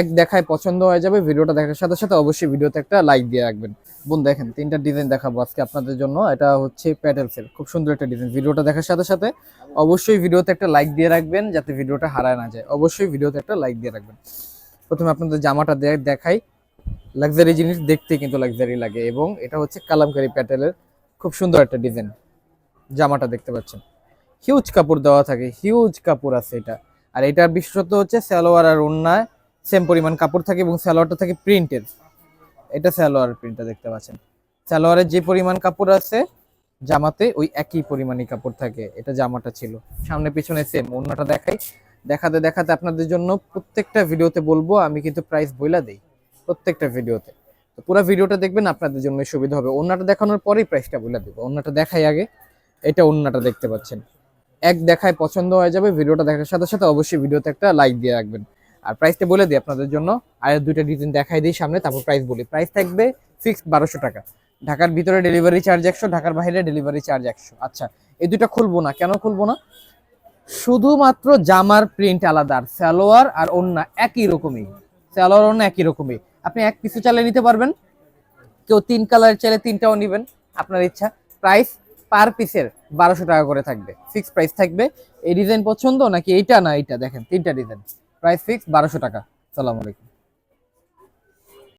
এক দেখায় পছন্দ হয়ে যাবে, ভিডিওটা দেখার সাথে সাথে অবশ্যই ভিডিওতে একটা লাইক দিয়ে রাখবেন। বোন, দেখেন, তিনটা ডিজাইন দেখাবো আজকে আপনাদের জন্য। এটা হচ্ছে প্যাটেলসের খুব সুন্দর একটা ডিজাইন ভিডিওটা দেখার সাথে সাথে অবশ্যই ভিডিওতে একটা লাইক দিয়ে রাখবেন, যাতে ভিডিওটা হারায় না যায়। অবশ্যই ভিডিওতে একটা লাইক দিয়ে রাখবেন। প্রথমে আপনাদের জামাটা দেখাই। লাক্সারি জিনিস দেখতে কিন্তু লাক্সারি লাগে এবং এটা হচ্ছে কালামকারি প্যাটেলের খুব সুন্দর একটা ডিজাইন জামাটা দেখতে পাচ্ছেন। হিউজ কাপড় দেওয়া থাকে হিউজ কাপড় আছে এটা। আর এটার বিশেষত্ব হচ্ছে সালোয়ার আর ওন্নায় সেম পরিমাণ কাপড় থাকে এবং সালোয়ারটা থাকে প্রিন্টের। এটা সালোয়ার প্রিন্টটা দেখতে পাচ্ছেন। সালোয়ারের যে পরিমাণ কাপড় আছে, জামাতে ওই একই পরিমাণই কাপড় থাকে। এটা জামাটা ছিল। সামনে পিছনে সেম অন্যটা দেখাই। দেখাতে দেখাতে আপনাদের জন্য প্রত্যেকটা ভিডিওতে বলব, আমি কিন্তু প্রাইস বইলা দেই প্রত্যেকটা ভিডিওতে। তো পুরো ভিডিওটা দেখবেন, আপনাদের জন্য সুবিধা হবে। অন্যটা দেখানোর পরেই প্রাইসটা বলে দেবো। অন্যটা দেখাই আগে, এটা অন্যটা দেখতে পাচ্ছেন। এক দেখায় পছন্দ হয়ে যাবে, ভিডিওটা দেখার সাথে সাথে অবশ্যই ভিডিওতে একটা লাইক দিয়ে রাখবেন। আর প্রাইসটা বলে দিই আপনাদের জন্য। আর দুইটা ডিজাইন দেখাই দিই সামনে, তারপর প্রাইস বলি। প্রাইস থাকবে ফিক্সড বারোশো টাকা। ঢাকার ভিতরে ডেলিভারি চার্জ একশো, ঢাকার বাইরে ডেলিভারি চার্জ একশো। আচ্ছা এই দুইটা খুলবো না। কেন খুলবো না? শুধুমাত্র জামার প্রিন্ট আলাদা, আর সালোয়ার আর অন্য একই রকমই। সালোয়ার অন্য একই রকমই। আপনি এক পিসও চালিয়ে নিতে পারবেন। কেউ তিন কালার চাইলে তিনটাও নেবেন। আপনার ইচ্ছা। প্রাইস পার পিসের বারোশো টাকা করে থাকবে। ফিক্স প্রাইস থাকবে। এই ডিজাইন পছন্দ নাকি এইটা? না, এইটা। দেখেন, তিনটা ডিজাইন প্রাইস ফিক্স বারোশো টাকা। সালাম